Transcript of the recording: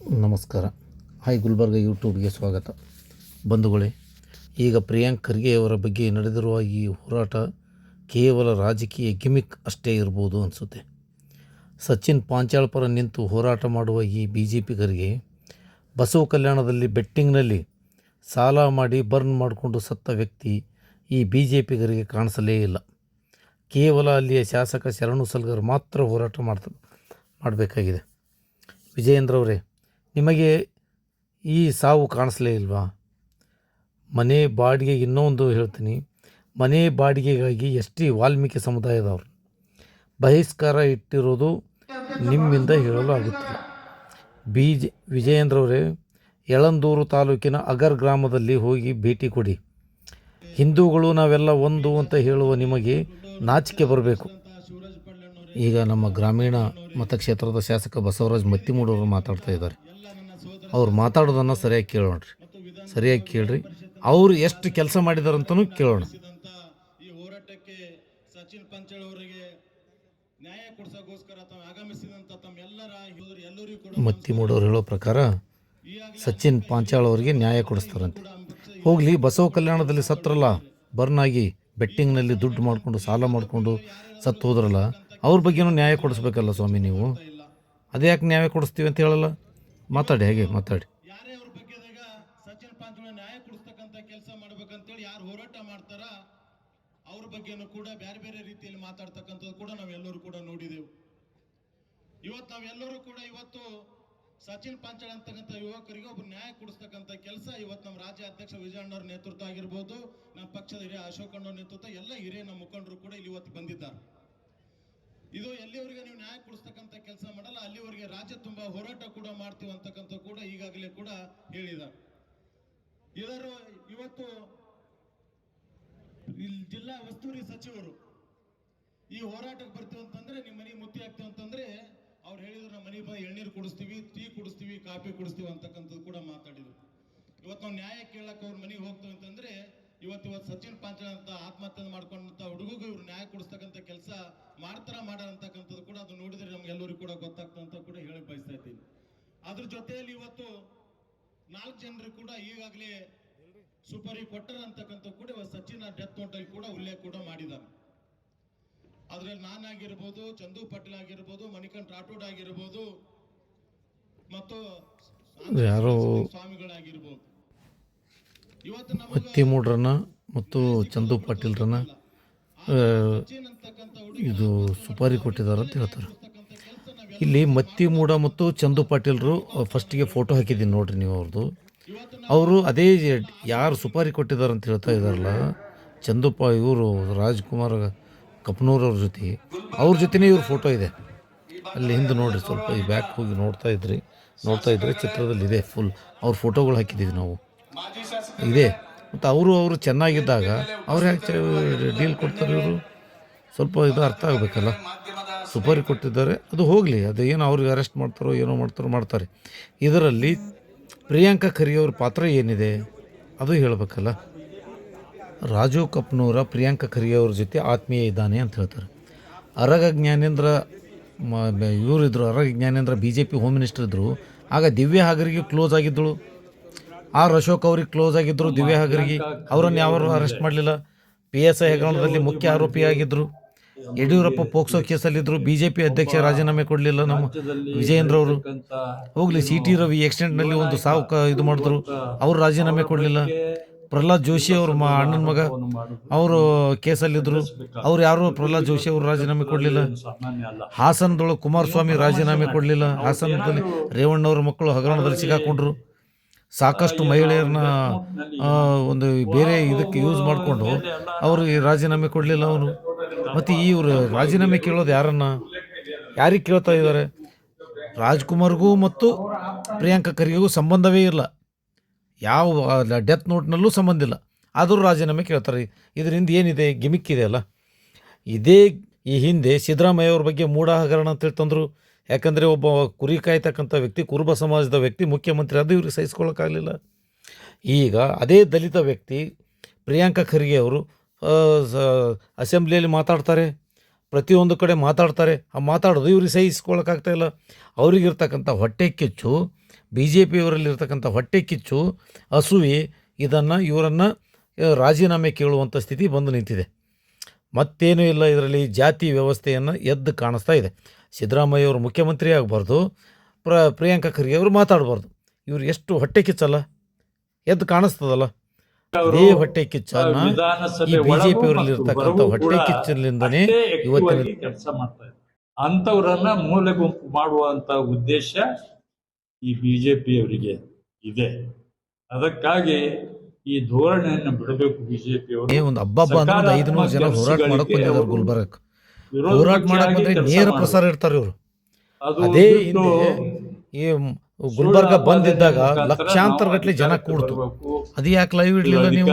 ನಮಸ್ಕಾರ. ಹಾಯ್ ಗುಲ್ಬರ್ಗ ಯೂಟ್ಯೂಬ್ಗೆ ಸ್ವಾಗತ. ಬಂಧುಗಳೇ, ಈಗ ಪ್ರಿಯಾಂಕ್ ಖರ್ಗೆಯವರ ಬಗ್ಗೆ ನಡೆದಿರುವ ಈ ಹೋರಾಟ ಕೇವಲ ರಾಜಕೀಯ ಗಿಮಿಕ್ ಅಷ್ಟೇ ಇರ್ಬೋದು ಅನಿಸುತ್ತೆ. ಸಚಿನ್ ಪಾಂಚಾಳ್ ಪರ ನಿಂತು ಹೋರಾಟ ಮಾಡುವ ಈ ಬಿ ಜೆ ಪಿಗರಿಗೆ ಬಸವ ಕಲ್ಯಾಣದಲ್ಲಿ ಬೆಟ್ಟಿಂಗ್ನಲ್ಲಿ ಸಾಲ ಮಾಡಿ ಬರ್ನ್ ಮಾಡಿಕೊಂಡು ಸತ್ತ ವ್ಯಕ್ತಿ ಈ ಬಿ ಜೆ ಪಿಗರಿಗೆ ಕಾಣಿಸಲೇ ಇಲ್ಲ. ಕೇವಲ ಅಲ್ಲಿಯ ಶಾಸಕ ಶರಣು ಸಲ್ಗರ್ ಮಾತ್ರ ಹೋರಾಟ ಮಾಡ್ತ, ಮಾಡಬೇಕಾಗಿದೆ. ವಿಜಯೇಂದ್ರ ಅವರೇ ನಿಮಗೆ ಈ ಸಾವು ಕಾಣಿಸ್ಲೇ ಇಲ್ವಾ? ಮನೆ ಬಾಡಿಗೆ ಇನ್ನೊಂದು ಹೇಳ್ತೀನಿ. ಮನೆ ಬಾಡಿಗೆಗಾಗಿ ಎಸ್ ಟಿ ವಾಲ್ಮೀಕಿ ಸಮುದಾಯದವರು. ಬಹಿಷ್ಕಾರ ಇಟ್ಟಿರೋದು ನಿಮ್ಮಿಂದ ಹೇಳಲು ಆಗುತ್ತಿಲ್ಲ. ಬಿ ಜೆ ವಿಜಯೇಂದ್ರವರೇ ಯಳಂದೂರು ತಾಲೂಕಿನ ಅಗರ್ ಗ್ರಾಮದಲ್ಲಿ ಹೋಗಿ ಭೇಟಿ ಕೊಡಿ. ಹಿಂದೂಗಳು ನಾವೆಲ್ಲ ಒಂದು ಅಂತ ಹೇಳುವ ನಿಮಗೆ ನಾಚಿಕೆ ಬರಬೇಕು. ಈಗ ನಮ್ಮ ಗ್ರಾಮೀಣ ಮತಕ್ಷೇತ್ರದ ಶಾಸಕ ಬಸವರಾಜ್ ಮತ್ತಿಮೂಡವರು ಮಾತಾಡ್ತಾ ಇದ್ದಾರೆ. ಅವ್ರು ಮಾತಾಡೋದನ್ನು ಸರಿಯಾಗಿ ಕೇಳೋಣ್ರಿ. ಸರಿಯಾಗಿ ಕೇಳ್ರಿ. ಅವರು ಎಷ್ಟು ಕೆಲಸ ಮಾಡಿದಾರಂತನೂ ಕೇಳೋಣ. ಈ ಹೋರಾಟಕ್ಕೆ ಸಚಿನ್ ಪಂಚಾಳ್ ಅವರಿಗೆ ನ್ಯಾಯ ಕೊಡಿಸೋಕೋಸ್ಕರ ತಾವು ಆಗಮಿಸಿದಂತ ತಮ್ಮೆಲ್ಲರ ಎಲ್ಲರಿಗೂ ಕೂಡ ಮತ್ತಿಮೂಡವ್ರು ಹೇಳೋ ಪ್ರಕಾರ ಸಚಿನ್ ಪಾಂಚಾಳ್ ಅವರಿಗೆ ನ್ಯಾಯ ಕೊಡಿಸ್ತಾರಂತೆ. ಹೋಗಲಿ ಬಸವ ಕಲ್ಯಾಣದಲ್ಲಿ ಸತ್ರಲ್ಲ ಬರ್ನಾಗಿ ಬೆಟ್ಟಿಂಗ್ನಲ್ಲಿ ದುಡ್ಡು ಮಾಡಿಕೊಂಡು ಸಾಲ ಮಾಡಿಕೊಂಡು ಸತ್ತು ಹೋದ್ರಲ್ಲ ಅವ್ರ ಬಗ್ಗೆನೂ ನ್ಯಾಯ ಕೊಡಿಸ್ಬೇಕಲ್ಲ ಸ್ವಾಮಿ ನೀವು? ಅದೇ ಯಾಕೆ ನ್ಯಾಯ ಕೊಡಿಸ್ತೀವಿ ಅಂತ ಹೇಳಲ್ಲ? ಮಾತಾಡಿ, ಹೇಗೆ ಮಾತಾಡಿ? ಯಾರೇ ಅವ್ರ ಬಗ್ಗೆದಾಗ ಸಚಿನ್ ಪಂಚಾಳ್ ನ್ಯಾಯ ಕೊಡಿಸ್ತಕ್ಕಂತ ಕೆಲಸ ಮಾಡ್ಬೇಕಂತೇಳಿ ಯಾರು ಹೋರಾಟ ಮಾಡ್ತಾರ, ಅವ್ರ ಬಗ್ಗೆನೂ ಕೂಡ ಬೇರೆ ಬೇರೆ ರೀತಿಯಲ್ಲಿ ಮಾತಾಡ್ತಕ್ಕಂಥದ್ದು ಕೂಡ ನಾವೆಲ್ಲರೂ ಕೂಡ ನೋಡಿದೆವು. ಇವತ್ತು ನಾವೆಲ್ಲರೂ ಕೂಡ ಇವತ್ತು ಸಚಿನ್ ಪಾಂಚಾಳ್ ಅಂತಕ್ಕಂಥ ಯುವಕರಿಗೆ ಒಬ್ಬ ನ್ಯಾಯ ಕೊಡಿಸ್ತಕ್ಕಂಥ ಕೆಲಸ ಇವತ್ತು ನಮ್ಮ ರಾಜ್ಯ ಅಧ್ಯಕ್ಷ ವಿಜಯಣ್ಣವ್ರ ನೇತೃತ್ವ ಆಗಿರ್ಬೋದು ನಮ್ಮ ಪಕ್ಷದ ಹಿರಿಯ ಅಶೋಕ್ ನೇತೃತ್ವ, ಎಲ್ಲ ಹಿರಿಯ ನಮ್ಮ ಮುಖಂಡರು ಕೂಡ ಇಲ್ಲಿ ಇವತ್ತು ಬಂದಿದ್ದಾರೆ. ಇದು ಎಲ್ಲಿವರೆಗೆ ನೀವು ನ್ಯಾಯ ಕೊಡಿಸ್ತಕ್ಕಂಥ ಕೆಲಸ ಮಾಡಲ್ಲ, ಅಲ್ಲಿವರೆಗೆ ರಾಜ್ಯ ತುಂಬಾ ಹೋರಾಟ ಕೂಡ ಮಾಡ್ತೀವಿ ಅಂತಕ್ಕಂಥ ಕೂಡ ಈಗಾಗಲೇ ಕೂಡ ಹೇಳಿದ ಇದರ ಇವತ್ತು ಜಿಲ್ಲಾ ಉಸ್ತುವಾರಿ ಸಚಿವರು ಈ ಹೋರಾಟಕ್ಕೆ ಬರ್ತೀವಿ ಅಂತಂದ್ರೆ ನಿಮ್ಮ ಮನೆ ಮುತ್ತಿ ಆಗ್ತೀವಿ ಅಂತಂದ್ರೆ ಅವ್ರು ಹೇಳಿದ್ರು, ನಮ್ಮ ಮನೆ ಬಂದು ಎಳ್ನೀರು ಕುಡಿಸ್ತೀವಿ, ಟೀ ಕುಡಿಸ್ತೀವಿ, ಕಾಫಿ ಕುಡಿಸ್ತೀವಿ ಅಂತಕ್ಕಂಥದ್ದು ಕೂಡ ಮಾತಾಡಿದ್ರು. ಇವತ್ತು ನಾವು ನ್ಯಾಯ ಕೇಳಕ್ಕೆ ಅವ್ರ ಮನೆಗೆ ಹೋಗ್ತೀವಿ ಅಂತಂದ್ರೆ ಇವತ್ತು ಇವತ್ತು ಸಚಿನ್ ಪಾಂಚಾಳ್ ಅಂತ ಆತ್ಮಹತ್ಯೆ ಮಾಡ್ಕೊಂಡಂತ ಹುಡುಗಿಗೂ ಇವ್ರು ನ್ಯಾಯ ಕೊಡಿಸ್ತಕ್ಕಂಥ ಕೆಲಸ ಮಾಡ್ತಾರ ಮಾಡಂತಕ್ಕಂಥದ್ದು ಕೂಡ ಅದು ನೋಡಿದ್ರೆ ನಮ್ಗೆಲ್ಲರಿಗೂ ಕೂಡ ಗೊತ್ತಾಗ್ತದೆ ಅಂತ ಕೂಡ ಹೇಳಿ ಬಯಸ್ತಾ ಇದ್ದೀನಿ. ಅದ್ರ ಜೊತೆಯಲ್ಲಿ ಇವತ್ತು ನಾಲ್ಕು ಜನರು ಕೂಡ ಈಗಾಗಲೇ ಸುಪರಿ ಕೊಟ್ಟರ ಅಂತಕ್ಕಂಥ ಕೂಡ ಇವತ್ತು ಸಚಿನ್ ಡೆತ್ ನೋಟಲ್ಲಿ ಕೂಡ ಉಲ್ಲೇಖ ಕೂಡ ಮಾಡಿದ್ದಾರೆ. ಅದ್ರಲ್ಲಿ ನಾನಾಗಿರ್ಬೋದು ಚಂದು ಪಟೇಲ್ ಆಗಿರ್ಬೋದು ಮಣಿಕಂಠ ರಾಠೋಡ್ ಆಗಿರ್ಬೋದು ಮತ್ತು ಸ್ವಾಮಿಗಳಾಗಿರ್ಬೋದು. ಮತ್ತಿಮೂಡ್ರನ್ನ ಮತ್ತು ಚಂದು ಪಾಟೀಲ್ರನ್ನ ಇದು ಸುಪಾರಿ ಕೊಟ್ಟಿದ್ದಾರೆ ಅಂತ ಹೇಳ್ತಾರೆ. ಇಲ್ಲಿ ಮತ್ತಿ ಮೂಡ ಮತ್ತು ಚಂದು ಪಾಟೀಲ್ರು ಫಸ್ಟಿಗೆ ಫೋಟೋ ಹಾಕಿದ್ದೀನಿ ನೋಡ್ರಿ ನೀವು ಅವ್ರದ್ದು ಅವರು ಅದೇ ಯಾರು ಸುಪಾರಿ ಕೊಟ್ಟಿದ್ದಾರೆ ಅಂತ ಹೇಳ್ತಾ ಇದ್ದಾರಲ್ಲ ಪಾ, ಇವರು ರಾಜ್ಕುಮಾರ್ ಕಪ್ನೂರ್ ಅವ್ರ ಜೊತೆ, ಅವ್ರ ಜೊತೆನೇ ಇವ್ರ ಫೋಟೋ ಇದೆ. ಅಲ್ಲಿ ಹಿಂದೆ ನೋಡಿರಿ ಸ್ವಲ್ಪ ಈ ಬ್ಯಾಕ್ ಹೋಗಿ ನೋಡ್ತಾ ಇದ್ರಿ, ನೋಡ್ತಾ ಇದ್ರೆ ಚಿತ್ರದಲ್ಲಿ ಇದೆ ಫುಲ್ ಅವ್ರ ಫೋಟೋಗಳು ಹಾಕಿದ್ದೀವಿ ನಾವು. ಇದೆ. ಮತ್ತು ಅವರು ಅವರು ಚೆನ್ನಾಗಿದ್ದಾಗ ಅವ್ರು ಯಾಕೆ ಡೀಲ್ ಕೊಡ್ತಾರೆ ಇವರು? ಸ್ವಲ್ಪ ಇದು ಅರ್ಥ ಆಗಬೇಕಲ್ಲ. ಸುಪಾರಿ ಕೊಟ್ಟಿದ್ದಾರೆ. ಅದು ಹೋಗಲಿ. ಅದು ಏನು ಅವ್ರಿಗೆ ಅರೆಸ್ಟ್ ಮಾಡ್ತಾರೋ ಏನೋ ಮಾಡ್ತಾರೋ ಮಾಡ್ತಾರೆ. ಇದರಲ್ಲಿ ಪ್ರಿಯಾಂಕಾ ಖರಿಯವ್ರ ಪಾತ್ರ ಏನಿದೆ? ಅದು ಹೇಳಬೇಕಲ್ಲ. ರಾಜು ಕಪ್ನೂರ ಪ್ರಿಯಾಂಕಾ ಖರಿಯವ್ರ ಜೊತೆ ಆತ್ಮೀಯ ಇದ್ದಾನೆ ಅಂತ ಹೇಳ್ತಾರೆ. Araga Jnanendra ಇವರಿದ್ದರು Araga Jnanendra B J P home minister ಇದ್ದರು ಆಗ ದಿವ್ಯ ಹಾಗರಿಗೆ ಕ್ಲೋಸ್ ಆಗಿದ್ದಳು. ಆರ್ ಅಶೋಕ್ ಅವ್ರಿಗೆ ಕ್ಲೋಸ್ ಆಗಿದ್ರು ದಿವ್ಯ ಹಗರಿಗೆ ಅವರನ್ನು ಯಾರು ಅರೆಸ್ಟ್ ಮಾಡಲಿಲ್ಲ. ಪಿ ಎಸ್ ಐ ಹಗರಣದಲ್ಲಿ ಮುಖ್ಯ ಆರೋಪಿಯಾಗಿದ್ದರು ಯಡಿಯೂರಪ್ಪ ಪೋಕ್ಸೋ ಕೇಸಲ್ಲಿದ್ದರು ಬಿ ಜೆ ಪಿ ಅಧ್ಯಕ್ಷ ರಾಜೀನಾಮೆ ಕೊಡಲಿಲ್ಲ ನಮ್ಮ ವಿಜಯೇಂದ್ರ ಅವರು. ಹೋಗಲಿ ಸಿ ಟಿ ರವಿ ಆಕ್ಸಿಡೆಂಟ್ನಲ್ಲಿ ಒಂದು ಸಾವು ಕ ಇದು ಮಾಡಿದ್ರು. ಅವರು ರಾಜೀನಾಮೆ ಕೊಡಲಿಲ್ಲ. ಪ್ರಹ್ಲಾದ್ ಜೋಶಿ ಅವರು ಮ ಅಣ್ಣನ ಮಗ ಅವರು ಕೇಸಲ್ಲಿದ್ದರು ಅವ್ರು ಯಾರು? ಪ್ರಹ್ಲಾದ್ ಜೋಶಿ ಅವರು ರಾಜೀನಾಮೆ ಕೊಡಲಿಲ್ಲ. ಹಾಸನದೊಳಗೆ ಕುಮಾರಸ್ವಾಮಿ ರಾಜೀನಾಮೆ ಕೊಡಲಿಲ್ಲ. ಹಾಸನದಲ್ಲಿ ರೇವಣ್ಣವ್ರ ಮಕ್ಕಳು ಹಗರಣದಲ್ಲಿ ಸಿಗಾಕೊಂಡ್ರು ಸಾಕಷ್ಟು ಮಹಿಳೆಯರನ್ನ ಒಂದು ಬೇರೆ ಇದಕ್ಕೆ ಯೂಸ್ ಮಾಡಿಕೊಂಡು ಅವರು ರಾಜೀನಾಮೆ ಕೊಡಲಿಲ್ಲ ಅವರು. ಮತ್ತು ಇವರು ರಾಜೀನಾಮೆ ಕೇಳೋದು ಯಾರನ್ನ? ಯಾರಿಗೆ ಕೇಳ್ತಾ ಇದ್ದಾರೆ? ರಾಜ್ಕುಮಾರ್ಗೂ ಮತ್ತು ಪ್ರಿಯಾಂಕಾ ಖರ್ಗೆಗೂ ಸಂಬಂಧವೇ ಇಲ್ಲ. ಯಾವ ಡೆತ್ ನೋಟ್ನಲ್ಲೂ ಸಂಬಂಧ ಇಲ್ಲ. ಆದರೂ ರಾಜೀನಾಮೆ ಕೇಳ್ತಾರೆ. ಇದರಿಂದ ಏನಿದೆ? ಗಿಮಿಕ್ ಇದೆ ಅಲ್ಲ. ಇದೇ ಈ ಹಿಂದೆ ಸಿದ್ದರಾಮಯ್ಯ ಅವ್ರ ಬಗ್ಗೆ ಮೂಢ ಹಗರಣ ಅಂತೇಳಿ ತಂದರು ಯಾಕಂದರೆ ಒಬ್ಬ ಕುರಿ ಕಾಯ್ತಕ್ಕಂಥ ವ್ಯಕ್ತಿ, ಕುರುಬ ಸಮಾಜದ ವ್ಯಕ್ತಿ, ಮುಖ್ಯಮಂತ್ರಿ, ಅದು ಇವ್ರಿಗೆ ಸಹಿಸ್ಕೊಳ್ಳೋಕ್ಕಾಗಲಿಲ್ಲ ಈಗ ಅದೇ ದಲಿತ ವ್ಯಕ್ತಿ, ಪ್ರಿಯಾಂಕಾ ಖರ್ಗೆ ಅವರು ಅಸೆಂಬ್ಲಿಯಲ್ಲಿ ಮಾತಾಡ್ತಾರೆ, ಪ್ರತಿಯೊಂದು ಕಡೆ ಮಾತಾಡ್ತಾರೆ, ಆ ಮಾತಾಡೋದು ಇವ್ರಿಗೆ ಸಹಿಸ್ಕೊಳ್ಳೋಕ್ಕಾಗ್ತಾ ಇಲ್ಲ. ಅವರಿಗಿರ್ತಕ್ಕಂಥ ಹೊಟ್ಟೆ ಕಿಚ್ಚು ಬಿ ಜೆ ಪಿಯವರಲ್ಲಿರ್ತಕ್ಕಂಥ ಹೊಟ್ಟೆ ಕಿಚ್ಚು, ಅಸೂಯೆ, ಇದನ್ನು ಇವರನ್ನು ರಾಜೀನಾಮೆ ಕೇಳುವಂಥ ಸ್ಥಿತಿ ಬಂದು ನಿಂತಿದೆ. ಮತ್ತೇನೂ ಇಲ್ಲ, ಇದರಲ್ಲಿ ಜಾತಿ ವ್ಯವಸ್ಥೆಯನ್ನು ಎದ್ದು ಕಾಣಿಸ್ತಾ ಇದೆ. ಸಿದ್ದರಾಮಯ್ಯ ಅವರು ಮುಖ್ಯಮಂತ್ರಿ ಆಗಬಾರ್ದು ಪ್ರ ಪ್ರಿಯಾಂಕಾ ಖರ್ಗೆ ಅವರು ಮಾತಾಡಬಾರ್ದು. ಇವ್ರು ಎಷ್ಟು ಹೊಟ್ಟೆ ಕಿಚ್ಚಲ್ಲ ಎದ್ದು ಕಾಣಿಸ್ತದಲ್ಲ. ಅದೇ ಹೊಟ್ಟೆ ಕಿಚ್ಚನ್ನ ಈ ಬಿಜೆಪಿ ಅವರಲ್ಲಿ ಇರ್ತಕ್ಕಂಥ ಹೊಟ್ಟೆ ಕಿಚ್ಚಲಿಂದನೇ ಇವತ್ತಿನ ಕೆಲಸ ಮಾಡ್ತಾ ಇದ್ದಾರೆ. ಅಂತವ್ರನ್ನ ಮೂಲೆ ಗುಂಪು ಮಾಡುವಂತ ಉದ್ದೇಶ ಈ ಬಿಜೆಪಿ ಅವರಿಗೆ ಇದೆ. ಅದಕ್ಕಾಗಿ ಈ ಧೋರಣೆಯನ್ನು ಬಿಡಬೇಕು ಬಿಜೆಪಿ ಅವರು. ಒಂದು ಹಬ್ಬ ಹಬ್ಬ ನೂರು ಜನ ಹೋರಾಟ ಮಾಡಕ್ ಬಂದಿದ್ದಾರೆ ಹೋರಾಟ ಮಾಡಕ್ ಬಂದ್ರೆ ನೇರ ಪ್ರಸಾರ ಇರ್ತಾರೆ ಇವರು. ಅದೇ ಈ ಗುಲ್ಬರ್ಗ ಬಂದಿದ್ದಾಗ ಲಕ್ಷಾಂತರ ಗಟ್ಟಲೆ ಜನ ಕೂಡ್ತು. ಅದು ಯಾಕೆ ಲೈವ್ ಇಡ್ಲಿಲ್ಲ ನೀವು?